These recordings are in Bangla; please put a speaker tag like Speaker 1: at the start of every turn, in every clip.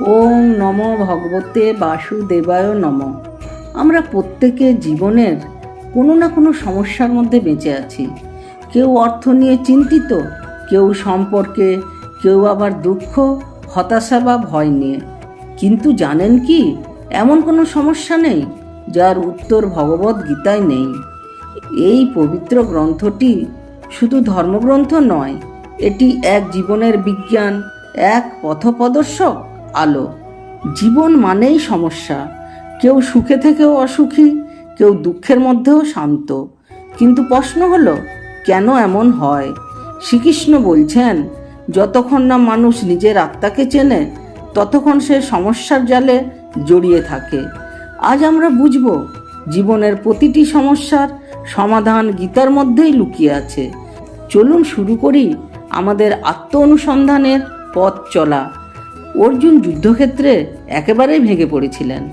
Speaker 1: ওম নম ভগবতে বাসুদেবায় নম। আমরা প্রত্যেকে জীবনের কোনো না কোনো সমস্যার মধ্যে বেঁচে আছি। কেউ অর্থ নিয়ে চিন্তিত, কেউ সম্পর্কে, কেউ আবার দুঃখ, হতাশা বা ভয় নিয়ে। কিন্তু জানেন কি, এমন কোনো সমস্যা নেই যার উত্তর ভগবত গীতায় নেই। এই পবিত্র গ্রন্থটি শুধু ধর্মগ্রন্থ নয়, এটি এক জীবনের বিজ্ঞান, এক পথপ্রদর্শক আলো। জীবন মানেই সমস্যা। কেউ সুখে থেকেও অসুখী, কেউ দুঃখের মধ্যেও শান্ত। কিন্তু প্রশ্ন হলো, কেন এমন হয়? শ্রীকৃষ্ণ বলছেন, যতক্ষণ না মানুষ নিজের আত্মাকে চেনে, ততক্ষণ সে সমস্যার জালে জড়িয়ে থাকে। আজ আমরা বুঝব, জীবনের প্রতিটি সমস্যার সমাধান গীতার মধ্যেই লুকিয়ে আছে। চলুন শুরু করি আমাদের আত্ম অনুসন্ধানের পথ চলা। অর্জুন যুদ্ধক্ষেত্রে একেবারেই ভেঙে পড়েছিলেন।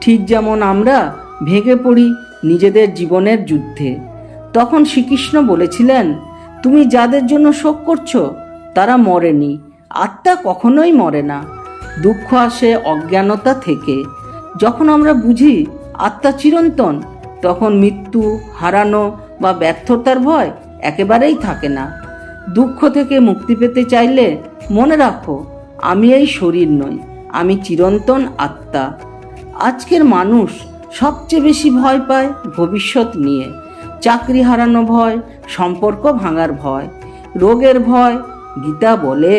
Speaker 1: ঠিক যেমন আমরা ভেঙে পড়ি নিজেদের জীবনের যুদ্ধে। তখন শ্রীকৃষ্ণ বলেছিলেন, তুমি যাদের জন্য শোক করছ, তারা মরেনি। আত্মা কখনোই মরে না। দুঃখ আসে অজ্ঞানতা থেকে। যখন আমরা বুঝি আত্মা চিরন্তন, তখন মৃত্যু, হারানো বা ব্যর্থতার ভয় একেবারেই থাকে না। দুঃখ থেকে মুক্তি পেতে চাইলে মনে রাখো আমি এই শরীর নই, আমি চিরন্তন আত্মা। আজকের মানুষ সবচেয়ে বেশি ভয় পায় ভবিষ্যৎ নিয়ে। চাকরি হারানো ভয়, সম্পর্ক ভাঙার ভয়, রোগের ভয়। গীতা বলে,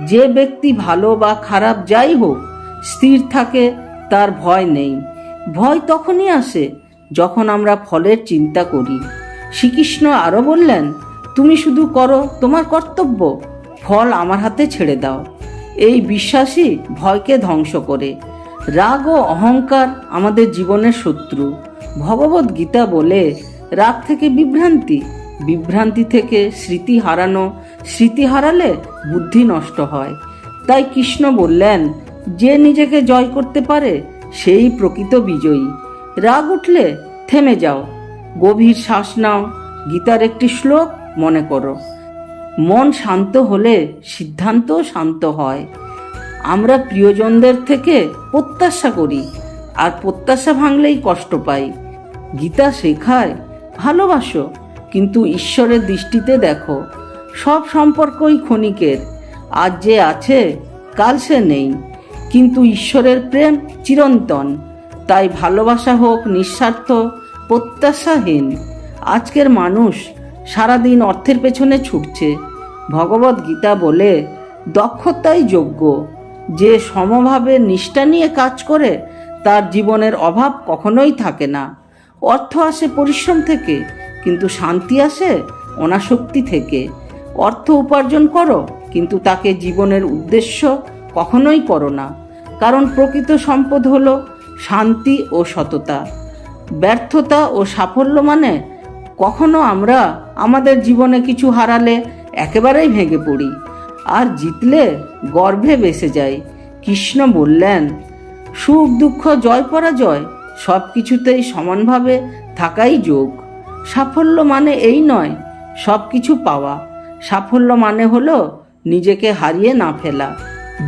Speaker 1: যে ব্যক্তি ভালো বা খারাপ যাই হোক, স্থির থাকে, তার ভয় নেই। ভয় তখনই আসে যখন আমরা ফলের চিন্তা করি। শ্রীকৃষ্ণ আরও বললেন, তুমি শুধু করো তোমার কর্তব্য, ফল আমার হাতে ছেড়ে দাও। এই বিশ্বাসই ভয়কে ধ্বংস করে। রাগ ও অহংকার আমাদের জীবনের শত্রু। ভগবত গীতা বলে, রাগ থেকে বিভ্রান্তি বিভ্রান্তি থেকে স্মৃতি হারানো, স্মৃতি হারালে বুদ্ধি নষ্ট হয়। তাই কৃষ্ণ বললেন, যে নিজেকে জয় করতে পারে, সেই প্রকৃত বিজয়ী। রাগ উঠলে থেমে যাও। গভীর শ্বাস নাও। গীতার একটি শ্লোক মনে করো। মন শান্ত হলে সিদ্ধান্তও শান্ত হয়। আমরা প্রিয়জনদের থেকে প্রত্যাশা করি, আর প্রত্যাশা ভাঙলেই কষ্ট পাই। গীতা শেখায়, ভালোবাসো, কিন্তু ঈশ্বরের দৃষ্টিতে দেখো। সব সম্পর্কই ক্ষণিকের আজ যে আছে, কাল সে নেই। কিন্তু ঈশ্বরের প্রেম চিরন্তন, তাই ভালোবাসা হোক নিঃস্বার্থ, প্রত্যাশাহীন। আজকের মানুষ সারাদিন অর্থের পেছনে ছুটছে। ভগবত গীতা বলে, দক্ষতাই যোগ্য। যে সমভাবে নিষ্ঠা নিয়ে কাজ করে, তার জীবনের অভাব কখনোই থাকে না। অর্থ আসে পরিশ্রম থেকে, কিন্তু শান্তি আসে অনাসক্তি থেকে। অর্থ উপার্জন করো, কিন্তু তাকে জীবনের উদ্দেশ্য কখনোই করো না। কারণ প্রকৃত সম্পদ হলো শান্তি ও সততা। ব্যর্থতা ও সাফল্য মানে কখনো আমরা আমাদের জীবনে কিছু হারালে একেবারেই ভেঙে পড়ি। আর জিতলে গর্ভে বেসে যাই। কৃষ্ণ বললেন, সুখ, দুঃখ, জয়, পরাজয় সব কিছুতেই সমানভাবে থাকাই যোগ। সাফল্য মানে এই নয় সব কিছু পাওয়া। সাফল্য মানে হলো নিজেকে হারিয়ে না ফেলা।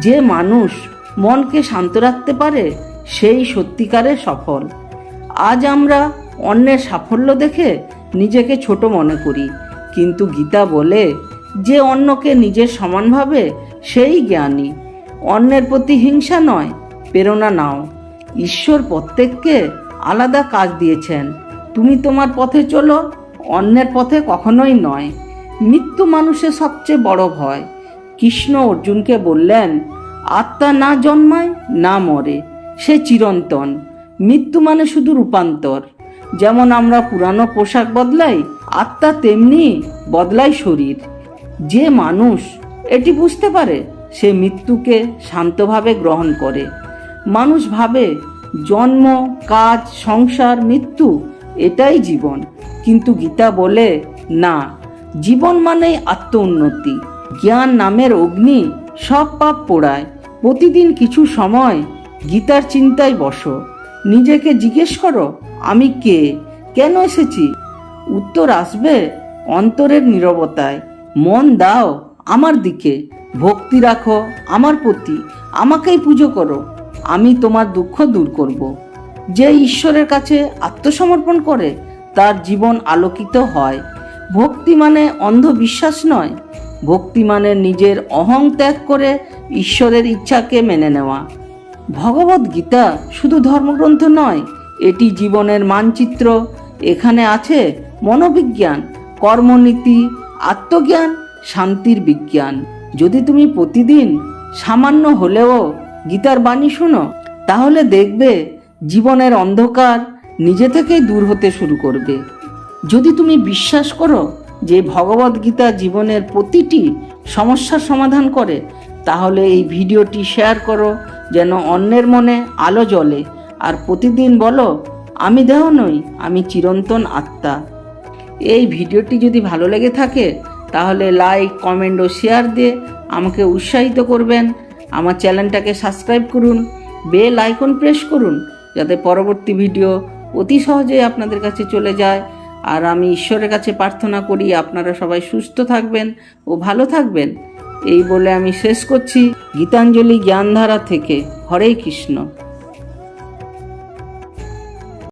Speaker 1: যে মানুষ মনকে শান্ত রাখতে পারে, সেই সত্যিকারে সফল। আজ আমরা অন্যের সাফল্য দেখে নিজেকে ছোট মনে করি। কিন্তু গীতা বলে, যে অন্যকে নিজের সমান ভাবে, সেই জ্ঞানী। অন্যের প্রতি হিংসা নয়, প্রেরণা নাও। ঈশ্বর প্রত্যেককে আলাদা কাজ দিয়েছেন। তুমি তোমার পথে চলো, অন্যের পথে কখনোই নয়। মৃত্যু মানুষের সবচেয়ে বড় ভয়। কৃষ্ণ অর্জুনকে বললেন, আত্মা না জন্মায়, না মরে, সে চিরন্তন। মৃত্যু মানে শুধু রূপান্তর। যেমন আমরা পুরানো পোশাক বদলাই, আত্মা তেমনি বদলায় শরীর। যে মানুষ এটি বুঝতে পারে, সে মৃত্যুকে শান্তভাবে গ্রহণ করে। মানুষ ভাবে, জন্ম, কাজ, সংসার, মৃত্যু, এটাই জীবন। কিন্তু গীতা বলে, না, জীবন মানেই আত্ম উন্নতি জ্ঞান নামের অগ্নি সব পাপ পোড়ায়। প্রতিদিন কিছু সময় গীতার চিন্তায় বসো। নিজেকে জিজ্ঞেস করো আমি কে? কেন এসেছি? উত্তর আসবে অন্তরের নীরবতায়। মন দাও আমার দিকে, ভক্তি রাখো আমার প্রতি, আমাকেই পুজো করো, আমি তোমার দুঃখ দূর করব। যে ঈশ্বরের কাছে আত্মসমর্পণ করে, তার জীবন আলোকিত হয়। ভক্তি মানে অন্ধবিশ্বাস নয়। ভক্তি মানে নিজের অহং ত্যাগ করে ঈশ্বরের ইচ্ছাকে মেনে নেওয়া। ভগবদ্গীতা শুধু ধর্মগ্রন্থ নয় এটি জীবনের মানচিত্র। এখানে আছে মনোবিজ্ঞান, কর্মনীতি, আত্মজ্ঞান, শান্তির বিজ্ঞান। যদি তুমি প্রতিদিন সামান্য হলেও গীতার বাণী শোনো, তাহলে দেখবে জীবনের অন্ধকার নিজে থেকেই দূর হতে শুরু করবে। যদি তুমি বিশ্বাস করো যে ভগবত গীতা জীবনের প্রতিটি সমস্যার সমাধান করে, তাহলে এই ভিডিওটি শেয়ার করো যেন অন্যের মনে আলো জ্বলে। আর প্রতিদিন বলো, আমি দেহ নই, আমি চিরন্তন আত্মা। এই ভিডিওটি যদি ভালো লেগে থাকে, তাহলে লাইক কমেন্ট ও শেয়ার দিয়ে আমাকে উৎসাহিত করবেন। আমার চ্যানেলটাকে সাবস্ক্রাইব করুন বেল আইকন প্রেস করুন, যাতে পরবর্তী ভিডিও অতি সহজেই আপনাদের কাছে চলে যায়। আর আমি ঈশ্বরের কাছে প্রার্থনা করি, আপনারা সবাই সুস্থ থাকবেন ও ভালো থাকবেন। এই বলে আমি শেষ করছি গীতাঞ্জলি জ্ঞানধারা থেকে। হরে কৃষ্ণ।